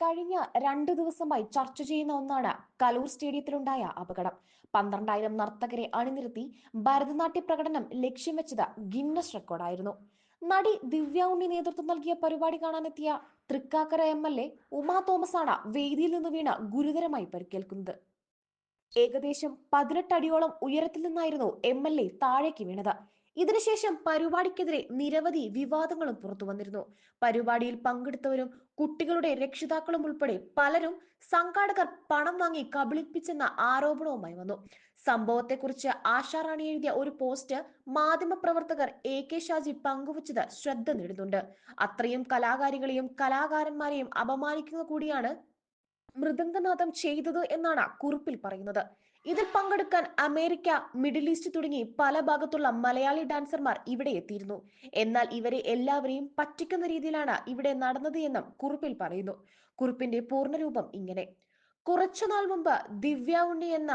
കഴിഞ്ഞ രണ്ടു ദിവസമായി ചർച്ച ചെയ്യുന്ന ഒന്നാണ് കലൂർ സ്റ്റേഡിയത്തിലുണ്ടായ അപകടം. പന്ത്രണ്ടായിരം നർത്തകരെ അണിനിരത്തി ഭരതനാട്യ പ്രകടനം ലക്ഷ്യം വെച്ചത് ഗിന്നസ് റെക്കോർഡായിരുന്നു നടി ദിവ്യ ഉണ്ണി നേതൃത്വം നൽകിയ പരിപാടി കാണാനെത്തിയ Thrikkakara M L A Uma Thomas ആണ് വേദിയിൽ നിന്ന് വീണ ഗുരുതരമായി പരിക്കേൽക്കുന്നത്. ഏകദേശം പതിനെട്ടടിയോളം ഉയരത്തിൽ നിന്നായിരുന്നു എം എൽ എ താഴേക്ക് വീണത്. ഇതിനുശേഷം പരിപാടിക്കെതിരെ നിരവധി വിവാദങ്ങളും പുറത്തു വന്നിരുന്നു. പരിപാടിയിൽ പങ്കെടുത്തവരും കുട്ടികളുടെ രക്ഷിതാക്കളും ഉൾപ്പെടെ പലരും സംഘാടകർ പണം വാങ്ങി കബളിപ്പിച്ചെന്ന ആരോപണവുമായി വന്നു. സംഭവത്തെക്കുറിച്ച് ആശാറാണി എഴുതിയ ഒരു പോസ്റ്റ് മാധ്യമപ്രവർത്തകർ എ കെ ഷാജി പങ്കുവച്ചത് ശ്രദ്ധ നേടുന്നുണ്ട്. അത്രയും കലാകാരികളെയും കലാകാരന്മാരെയും അപമാനിക്കുക കൂടിയാണ് മൃദംഗനാഥം ചെയ്തത് എന്നാണ് കുറിപ്പിൽ പറയുന്നത്. ഇതിൽ പങ്കെടുക്കാൻ അമേരിക്ക മിഡിൽ ഈസ്റ്റ് തുടങ്ങി പല ഭാഗത്തുള്ള മലയാളി ഡാൻസർമാർ ഇവിടെ എത്തിയിരുന്നു. എന്നാൽ ഇവരെ എല്ലാവരെയും പറ്റിക്കുന്ന രീതിയിലാണ് ഇവിടെ നടന്നത് എന്നും കുറിപ്പിൽ പറയുന്നു. കുറിപ്പിന്റെ പൂർണരൂപം ഇങ്ങനെ. കുറച്ചുനാൾ മുമ്പ് ദിവ്യ ഉണ്ണി എന്ന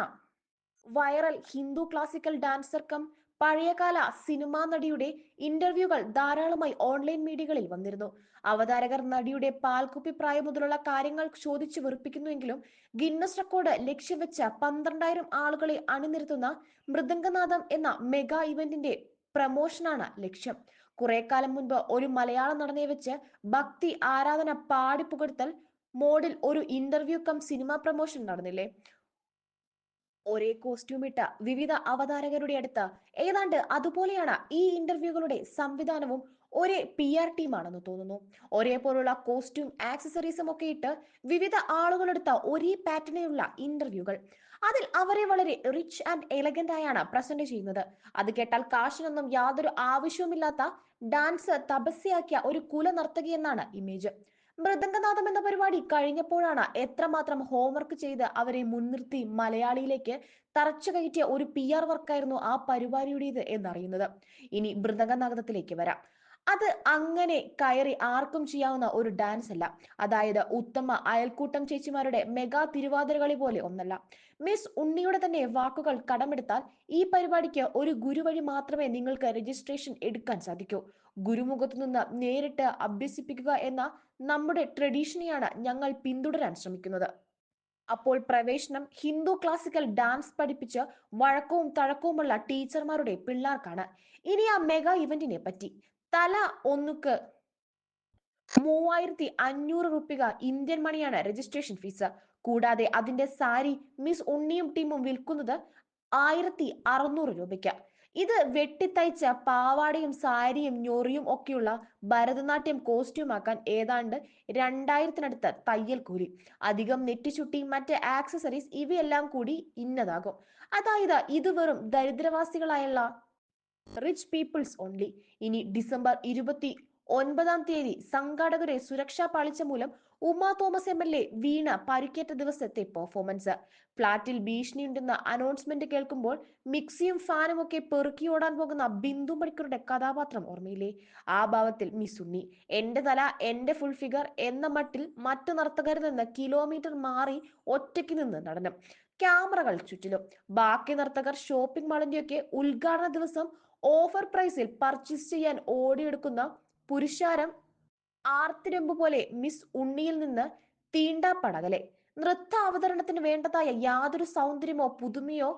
viral Hindu classical dancer cum പഴയകാല സിനിമാ നടിയുടെ ഇന്റർവ്യൂകൾ ധാരാളമായി ഓൺലൈൻ മീഡിയകളിൽ വന്നിരുന്നു. അവതാരകർ നടിയുടെ പാൽക്കുപ്പി പ്രായം മുതലുള്ള കാര്യങ്ങൾ ചോദിച്ചു വെറുപ്പിക്കുന്നുവെങ്കിലും ഗിന്നസ് റെക്കോർഡ് ലക്ഷ്യം വെച്ച പന്ത്രണ്ടായിരം ആളുകളെ അണിനിരത്തുന്ന മൃദംഗനാഥം എന്ന മെഗാ ഇവന്റിന്റെ പ്രമോഷനാണ് ലക്ഷ്യം. കുറെ കാലം മുൻപ് ഒരു മലയാള നടനെ വെച്ച് ഭക്തി ആരാധന പാടിപ്പുകഴ്ത്തൽ മോഡിൽ ഒരു ഇന്റർവ്യൂ കം സിനിമ പ്രമോഷൻ നടന്നില്ലേ? ഒരേ കോസ്റ്റ്യൂം ഇട്ട വിവിധ അവതാരകരുടെ അടുത്ത്. ഏതാണ്ട് അതുപോലെയാണ് ഈ ഇന്റർവ്യൂകളുടെ സംവിധാനവും ഒരേ പി ആർ ടീമാണെന്ന് തോന്നുന്നു. ഒരേപോലുള്ള കോസ്റ്റ്യൂം ആക്സസറീസും ഒക്കെ ഇട്ട് വിവിധ ആളുകളെടുത്ത ഒരേ പാറ്റേണിലുള്ള ഇന്റർവ്യൂകൾ അതിൽ അവരെ വളരെ റിച്ച് ആൻഡ് എലഗന്റ് ആയാണ് പ്രസന്റ് ചെയ്യുന്നത്. അത് കേട്ടാൽ കാശിനൊന്നും യാതൊരു ആവശ്യവുമില്ലാത്ത ഡാൻസ് തപസ്യയാക്കിയ ഒരു കുല നർത്തകി എന്നാണ് ഇമേജ് മൃദംഗനാഥം എന്ന പരിപാടി കഴിഞ്ഞപ്പോഴാണ് എത്രമാത്രം ഹോംവർക്ക് ചെയ്ത് അവരെ മുൻനിർത്തി മലയാളിയിലേക്ക് തറച്ചു കയറ്റിയ ഒരു പി ആർ വർക്കായിരുന്നു ആ പരിപാടിയുടേത് എന്നറിയുന്നത്. ഇനി മൃദംഗനാഥത്തിലേക്ക് വരാം. അത് അങ്ങനെ കയറി ആർക്കും ചെയ്യാവുന്ന ഒരു ഡാൻസ് അല്ല. അതായത് ഉത്തമ അയൽക്കൂട്ടം ചേച്ചിമാരുടെ മെഗാ തിരുവാതിരകളി പോലെ ഒന്നല്ല. മിസ് ഉണ്ണിയുടെ തന്നെ വാക്കുകൾ കടമെടുത്താൽ ഈ പരിപാടിക്ക് ഒരു ഗുരു വഴി മാത്രമേ നിങ്ങൾക്ക് രജിസ്ട്രേഷൻ എടുക്കാൻ സാധിക്കൂ. ഗുരുമുഖത്തു നിന്ന് നേരിട്ട് അഭ്യസിപ്പിക്കുക എന്ന നമ്മുടെ ട്രഡീഷനെയാണ് ഞങ്ങൾ പിന്തുടരാൻ ശ്രമിക്കുന്നത്. അപ്പോൾ പ്രവേശനം ഹിന്ദു ക്ലാസിക്കൽ ഡാൻസ് പഠിപ്പിച്ച് വഴക്കവും തഴക്കവുമുള്ള ടീച്ചർമാരുടെ പിള്ളേർക്കാണ്. ഇനി ആ മെഗാ ഇവന്റിനെ പറ്റി. തല ഒന്നുക്ക് മൂവായിരത്തി അഞ്ഞൂറ് റുപ്യ ഇന്ത്യൻ മണിയാണ് രജിസ്ട്രേഷൻ ഫീസ് കൂടാതെ അതിന്റെ സാരി മിസ് ഉണ്ണിയും ടീമും വിൽക്കുന്നത് ആയിരത്തി അറുന്നൂറ് രൂപയ്ക്ക്. ഇത് വെട്ടിത്തയ്ച്ച പാവാടയും സാരിയും ഞൊറിയും ഒക്കെയുള്ള ഭരതനാട്യം കോസ്റ്റ്യൂമാക്കാൻ ഏതാണ്ട് രണ്ടായിരത്തിനടുത്ത് തയ്യൽ കൂലി. അധികം നെറ്റിച്ചുട്ടി മറ്റ് ആക്സസറീസ് ഇവയെല്ലാം കൂടി ഇന്നതാകും. അതായത് ഇത് വെറും ദരിദ്രവാസികളായുള്ള റിച്ച് പീപ്പിൾസ് ഓൺലി ഇനി ഡിസംബർ ഇരുപത്തി ഒൻപതാം തീയതി സംഘാടകരെ സുരക്ഷാ പാളിച്ച മൂലം Uma Thomas M L A വീണ പരിക്കേറ്റ ദിവസത്തെ പെർഫോമൻസ് ഫ്ളാറ്റിൽ ഭീഷണിയുണ്ടെന്ന അനൗൺസ്മെന്റ് കേൾക്കുമ്പോൾ മിക്സിയും ഫാനും ഒക്കെ പെറുക്കി ഓടാൻ പോകുന്ന ബിന്ദു മണിക്കറുടെ കഥാപാത്രം ഓർമ്മയില്ലേ? ആ ഭാവത്തിൽ ഉണ്ണി. എന്റെ തല എന്റെ ഫുൾ ഫിഗർ എന്ന മട്ടിൽ മറ്റു നർത്തകരിൽ നിന്ന് കിലോമീറ്റർ മാറി ഒറ്റയ്ക്ക് നിന്ന് നടനം. ക്യാമറകൾ ചുറ്റിലും. ബാക്കി നർത്തകർ ഷോപ്പിംഗ് മാളിന്റെയൊക്കെ ഉദ്ഘാടന ദിവസം ഓഫർ പ്രൈസിൽ പർച്ചേസ് ചെയ്യാൻ ഓടിയെടുക്കുന്ന പുരുഷാരം ആർത്തിരമ്പ് പോലെ മിസ് ഉണ്ണിയിൽ നിന്ന് തീണ്ടാപ്പടകലെ. നൃത്ത അവതരണത്തിന് വേണ്ടതായ യാതൊരു സൗന്ദര്യമോ പുതുമയോ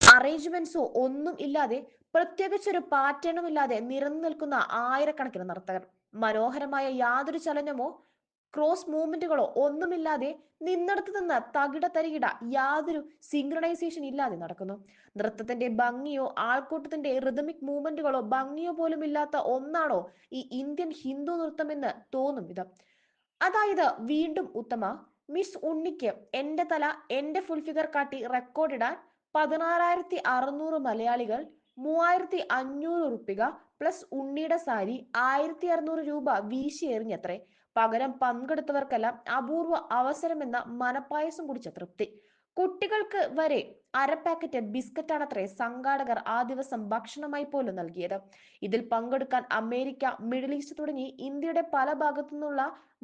അറേഞ്ച്മെന്റ്സോ ഒന്നും ഇല്ലാതെ പ്രത്യേകിച്ചൊരു പാറ്റേണും ഇല്ലാതെ നിറഞ്ഞു നിൽക്കുന്ന ആയിരക്കണക്കിന് നർത്തകർ. മനോഹരമായ യാതൊരു ചലനമോ ക്രോസ് മൂവ്മെന്റുകളോ ഒന്നുമില്ലാതെ നിന്നിടത്ത് നിന്ന് തകിട തരികിട യാതൊരു സിംഗ്രണൈസേഷൻ ഇല്ലാതെ നടക്കുന്നു. നൃത്തത്തിന്റെ ഭംഗിയോ ആൾക്കൂട്ടത്തിന്റെ റിതമിക് മൂവ്മെന്റുകളോ ഭംഗിയോ പോലും ഇല്ലാത്ത ഒന്നാണോ ഈ ഇന്ത്യൻ ഹിന്ദു നൃത്തം എന്ന് തോന്നും വിധം. അതായത് വീണ്ടും ഉത്തമ മിസ് ഉണ്ണിക്ക് എന്റെ തല എന്റെ ഫുൾ ഫിഗർ കാട്ടി റെക്കോർഡിടാൻ പതിനാറായിരത്തി അറുന്നൂറ് മലയാളികൾ മൂവായിരത്തി അഞ്ഞൂറ് റുപ്പിക പ്ലസ് ഉണ്ണിയുടെ സാരി ആയിരത്തി അറുന്നൂറ് രൂപ വീശി എറിഞ്ഞത്രേ. പകരം പങ്കെടുത്തവർക്കെല്ലാം അപൂർവ അവസരമെന്ന മനപ്പായസം കുടിച്ച തൃപ്തി കുട്ടികൾക്ക് വരെ അര പാക്കറ്റ് ബിസ്ക്കറ്റാണത്രേ സംഘാടകർ ആ ദിവസം ഭക്ഷണമായി പോലും നൽകിയത്. ഇതിൽ പങ്കെടുക്കാൻ അമേരിക്ക മിഡിൽ ഈസ്റ്റ് തുടങ്ങി ഇന്ത്യയുടെ പല ഭാഗത്തു നിന്നുള്ള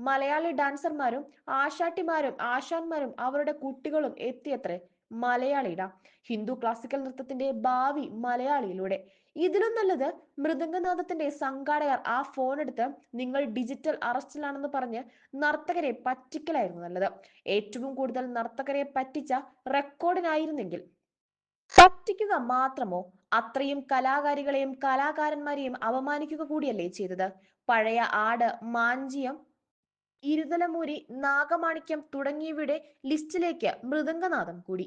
മലയാളി ഡാൻസർമാരും ആശാട്ടിമാരും ആശാന്മാരും അവരുടെ കുട്ടികളും എത്തിയത്രേ മലയാളിയിടാം. ഹിന്ദു ക്ലാസിക്കൽ നൃത്തത്തിന്റെ ഭാവി മലയാളിയിലൂടെ. ഇതിലും നല്ലത് മൃദംഗനാഥത്തിന്റെ സംഘാടകർ ആ ഫോൺ എടുത്ത് നിങ്ങൾ ഡിജിറ്റൽ അറസ്റ്റിലാണെന്ന് പറഞ്ഞ് നർത്തകരെ പറ്റിക്കലായിരുന്നു നല്ലത്. ഏറ്റവും കൂടുതൽ നർത്തകരെ പറ്റിച്ച റെക്കോർഡിനായിരുന്നെങ്കിൽ പറ്റിക്കുക മാത്രമോ? അത്രയും കലാകാരികളെയും കലാകാരന്മാരെയും അപമാനിക്കുക കൂടിയല്ലേ ചെയ്തത്? പഴയ ആട് മാഞ്ചിയം ഇരുതലമൂരി നാഗമാണിക്യം തുടങ്ങിയവയുടെ ലിസ്റ്റിലേക്ക് മൃദംഗനാഥം കൂടി.